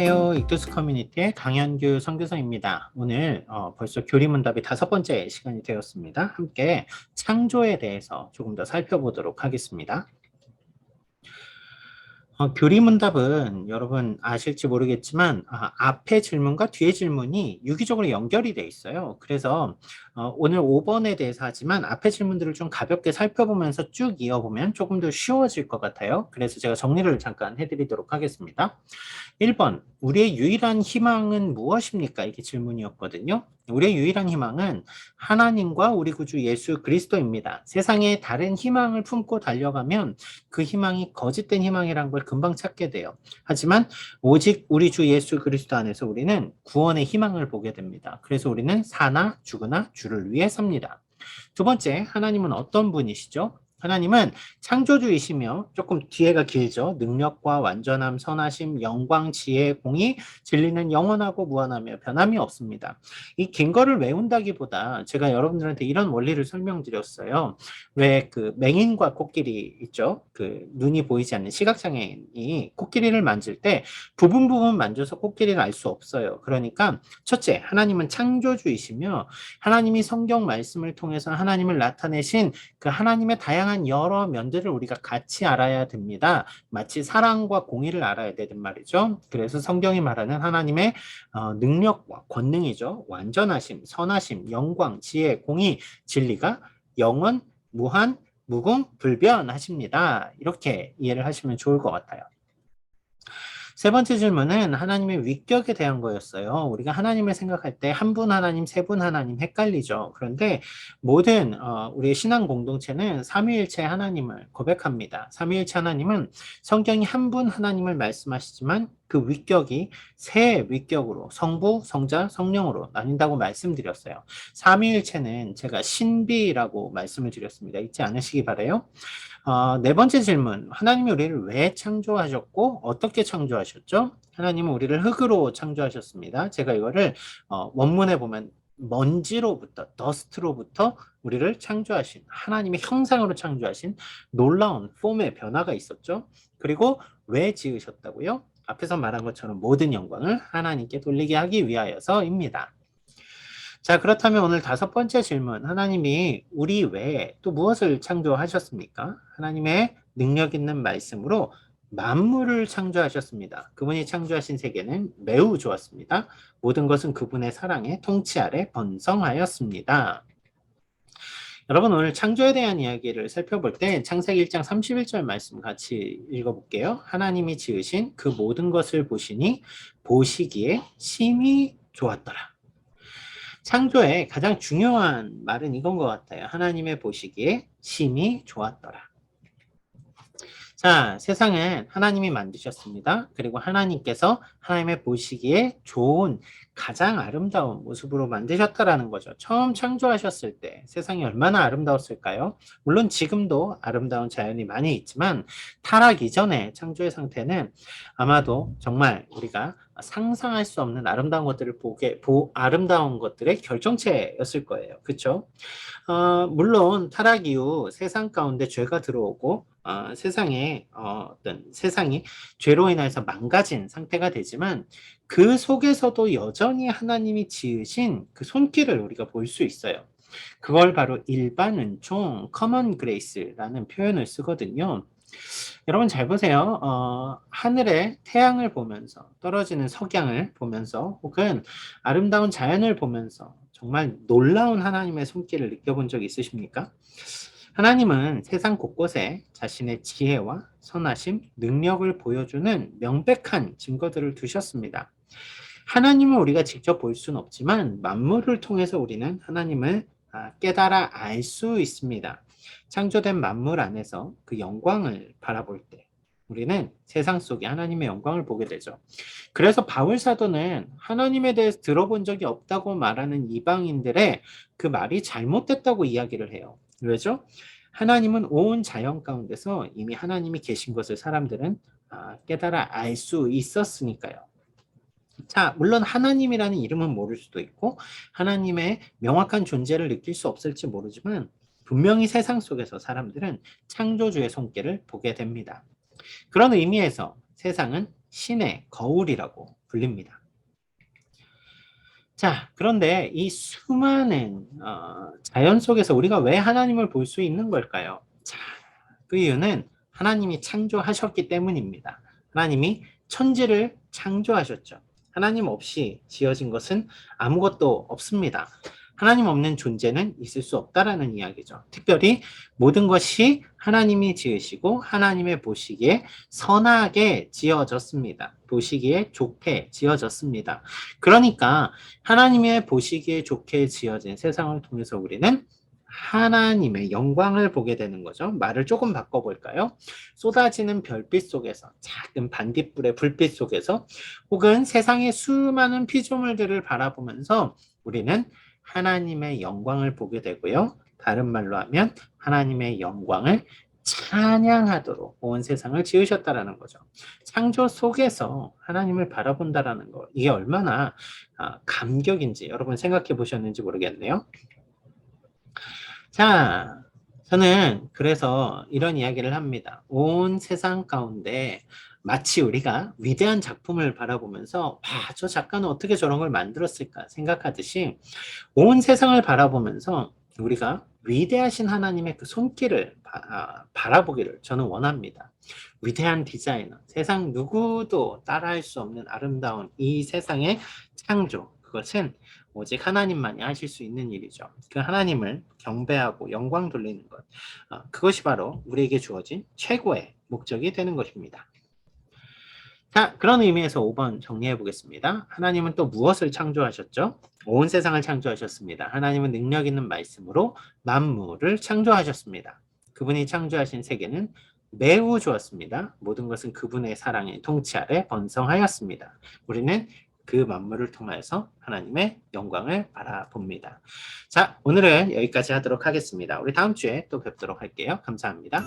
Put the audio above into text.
안녕하세요. 익두스 커뮤니티의 강현규 선교사입니다. 오늘 어, 벌써 교리문답이 다섯 번째 시간이 되었습니다. 함께 창조에 대해서 조금 더 살펴보도록 하겠습니다. 어, 교리문답은 여러분 아실지 모르겠지만 아, 앞에 질문과 뒤에 질문이 유기적으로 연결이 돼 있어요. 그래서 어, 오늘 5번에 대해서 하지만 앞에 질문들을 좀 가볍게 살펴보면서 쭉 이어보면 조금 더 쉬워질 것 같아요. 그래서 제가 정리를 잠깐 해드리도록 하겠습니다. 1번, 우리의 유일한 희망은 무엇입니까? 이게 질문이었거든요. 우리의 유일한 희망은 하나님과 우리 구주 예수 그리스도입니다. 세상에 다른 희망을 품고 달려가면 그 희망이 거짓된 희망이란 걸 금방 찾게 돼요. 하지만 오직 우리 주 예수 그리스도 안에서 우리는 구원의 희망을 보게 됩니다. 그래서 우리는 사나 죽으나 주를 위해 삽니다. 두 번째, 하나님은 어떤 분이시죠? 하나님은 창조주이시며 조금 뒤에가 길죠. 능력과 완전함, 선하심, 영광, 지혜, 공의, 진리는 영원하고 무한하며 변함이 없습니다. 이 긴 거를 외운다기보다 제가 여러분들한테 이런 원리를 설명드렸어요. 왜 그 맹인과 코끼리 있죠? 그 눈이 보이지 않는 시각장애인이 코끼리를 만질 때 부분 부분 만져서 코끼리를 알 수 없어요. 그러니까 첫째, 하나님은 창조주이시며 하나님이 성경 말씀을 통해서 하나님을 나타내신 그 하나님의 다양한 여러 면들을 우리가 같이 알아야 됩니다. 마치 사랑과 공의를 알아야 되는 말이죠. 그래서 성경이 말하는 하나님의 어, 능력과 권능이죠. 완전하심, 선하심, 영광, 지혜, 공의, 진리가 영원, 무한, 무궁, 불변하십니다. 이렇게 이해를 하시면 좋을 것 같아요. 세 번째 질문은 하나님의 위격에 대한 거였어요. 우리가 하나님을 생각할 때 한 분 하나님, 세 분 하나님 헷갈리죠. 그런데 모든 어, 우리의 신앙 공동체는 삼위일체 하나님을 고백합니다. 삼위일체 하나님은 성경이 한 분 하나님을 말씀하시지만 그 위격이 세 위격으로 성부, 성자, 성령으로 나뉜다고 말씀드렸어요. 삼위일체는 제가 신비라고 말씀을 드렸습니다. 잊지 않으시기 바래요. 어, 네 번째 질문. 하나님이 우리를 왜 창조하셨고 어떻게 창조하셨죠? 하나님은 우리를 흙으로 창조하셨습니다. 제가 이거를 어, 원문에 보면 먼지로부터 더스트로부터 우리를 창조하신 하나님의 형상으로 창조하신 놀라운 폼의 변화가 있었죠. 그리고 왜 지으셨다고요? 앞에서 말한 것처럼 모든 영광을 하나님께 돌리게 하기 위하여서입니다. 자, 그렇다면 오늘 다섯 번째 질문. 하나님이 우리 외에 또 무엇을 창조하셨습니까? 하나님의 능력 있는 말씀으로 만물을 창조하셨습니다. 그분이 창조하신 세계는 매우 좋았습니다. 모든 것은 그분의 사랑의 통치 아래 번성하였습니다. 여러분 오늘 창조에 대한 이야기를 살펴볼 때 창세기 1장 31절 말씀 같이 읽어볼게요. 하나님이 지으신 그 모든 것을 보시니 보시기에 심히 좋았더라. 창조의 가장 중요한 말은 이건 것 같아요. 하나님의 보시기에 심히 좋았더라. 자, 세상은 하나님이 만드셨습니다. 그리고 하나님께서 하나님의 보시기에 좋은 가장 아름다운 모습으로 만드셨다라는 거죠. 처음 창조하셨을 때 세상이 얼마나 아름다웠을까요? 물론 지금도 아름다운 자연이 많이 있지만 타락 이전의 창조의 상태는 아마도 정말 우리가 상상할 수 없는 아름다운 것들을 보게 보 아름다운 것들의 결정체였을 거예요. 그렇죠? 어, 물론 타락 이후 세상 가운데 죄가 들어오고 어, 세상에 어, 어떤 세상이 죄로 인해서 망가진 상태가 되지만 그 속에서도 여전 히 하나님이 지으신 그 손길을 우리가 볼 수 있어요. 그걸 바로 일반 은총, common grace라는 표현을 쓰거든요. 여러분 잘 보세요. 어, 하늘에 태양을 보면서 떨어지는 석양을 보면서 혹은 아름다운 자연을 보면서 정말 놀라운 하나님의 손길을 느껴본 적 있으십니까? 하나님은 세상 곳곳에 자신의 지혜와 선하심, 능력을 보여주는 명백한 증거들을 두셨습니다. 하나님을 우리가 직접 볼 수는 없지만 만물을 통해서 우리는 하나님을 아, 깨달아 알 수 있습니다. 창조된 만물 안에서 그 영광을 바라볼 때 우리는 세상 속에 하나님의 영광을 보게 되죠. 그래서 바울 사도는 하나님에 대해서 들어본 적이 없다고 말하는 이방인들의 그 말이 잘못됐다고 이야기를 해요. 왜죠? 하나님은 온 자연 가운데서 이미 하나님이 계신 것을 사람들은 아, 깨달아 알 수 있었으니까요. 자, 물론 하나님이라는 이름은 모를 수도 있고 하나님의 명확한 존재를 느낄 수 없을지 모르지만 분명히 세상 속에서 사람들은 창조주의 손길을 보게 됩니다. 그런 의미에서 세상은 신의 거울이라고 불립니다. 자, 그런데 이 수많은 어, 자연 속에서 우리가 왜 하나님을 볼 수 있는 걸까요? 자, 그 이유는 하나님이 창조하셨기 때문입니다. 하나님이 천지를 창조하셨죠. 하나님 없이 지어진 것은 아무것도 없습니다. 하나님 없는 존재는 있을 수 없다라는 이야기죠. 특별히 모든 것이 하나님이 지으시고 하나님의 보시기에 선하게 지어졌습니다. 보시기에 좋게 지어졌습니다. 그러니까 하나님의 보시기에 좋게 지어진 세상을 통해서 우리는 하나님의 영광을 보게 되는 거죠. 말을 조금 바꿔볼까요? 쏟아지는 별빛 속에서, 작은 반딧불의 불빛 속에서, 혹은 세상의 수많은 피조물들을 바라보면서 우리는 하나님의 영광을 보게 되고요. 다른 말로 하면 하나님의 영광을 찬양하도록 온 세상을 지으셨다라는 거죠. 창조 속에서 하나님을 바라본다라는 거 이게 얼마나 아, 감격인지 여러분 생각해 보셨는지 모르겠네요. 자, 저는 그래서 이런 이야기를 합니다. 온 세상 가운데 마치 우리가 위대한 작품을 바라보면서 와, 저 작가는 어떻게 저런 걸 만들었을까 생각하듯이 온 세상을 바라보면서 우리가 위대하신 하나님의 그 손길을 바, 아, 바라보기를 저는 원합니다. 위대한 디자이너, 세상 누구도 따라할 수 없는 아름다운 이 세상의 창조, 그것은 오직 하나님만이 하실 수 있는 일이죠. 그 하나님을 경배하고 영광 돌리는 것, 어, 그것이 바로 우리에게 주어진 최고의 목적이 되는 것입니다. 자, 그런 의미에서 5번 정리해 보겠습니다. 하나님은 또 무엇을 창조하셨죠? 온 세상을 창조하셨습니다. 하나님은 능력 있는 말씀으로 만물을 창조하셨습니다. 그분이 창조하신 세계는 매우 좋았습니다. 모든 것은 그분의 사랑의 통치 아래 번성하였습니다. 우리는 그 만물을 통하여서 하나님의 영광을 바라봅니다. 자, 오늘은 여기까지 하도록 하겠습니다. 우리 다음 주에 또 뵙도록 할게요. 감사합니다.